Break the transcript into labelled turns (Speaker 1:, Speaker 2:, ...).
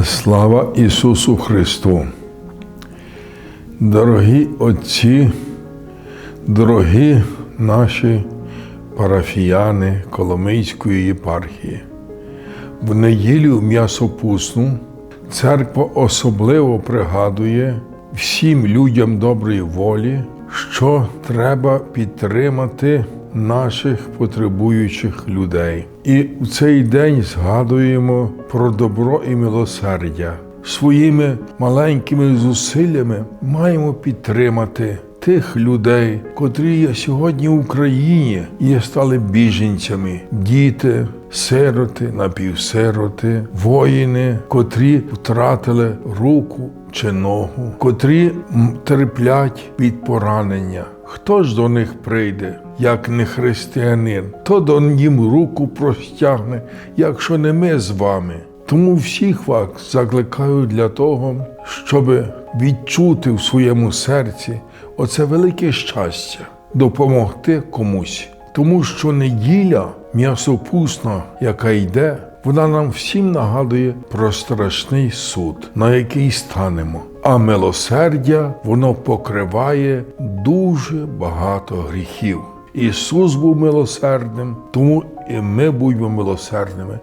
Speaker 1: Слава Ісусу Христу! Дорогі отці, дорогі наші парафіяни Коломийської єпархії, в неділю м'ясопусну церква особливо пригадує всім людям доброї волі, що треба підтримати наших потребуючих людей. І в цей день згадуємо про добро і милосердя. Своїми маленькими зусиллями маємо підтримати тих людей, котрі сьогодні в Україні і стали біженцями, діти, сироти, напівсироти, воїни, котрі втратили руку чи ногу, котрі терплять від поранення. Хто ж до них прийде, як не християнин? Хто до їм руку простягне, якщо не ми з вами? Тому всіх вас закликаю для того, щоб відчути в своєму серці оце велике щастя, допомогти комусь. Тому що неділя м'ясопусна, яка йде, вона нам всім нагадує про страшний суд, на який станемо. А милосердя воно покриває дуже багато гріхів. Ісус був милосердним, тому і ми будьмо милосердними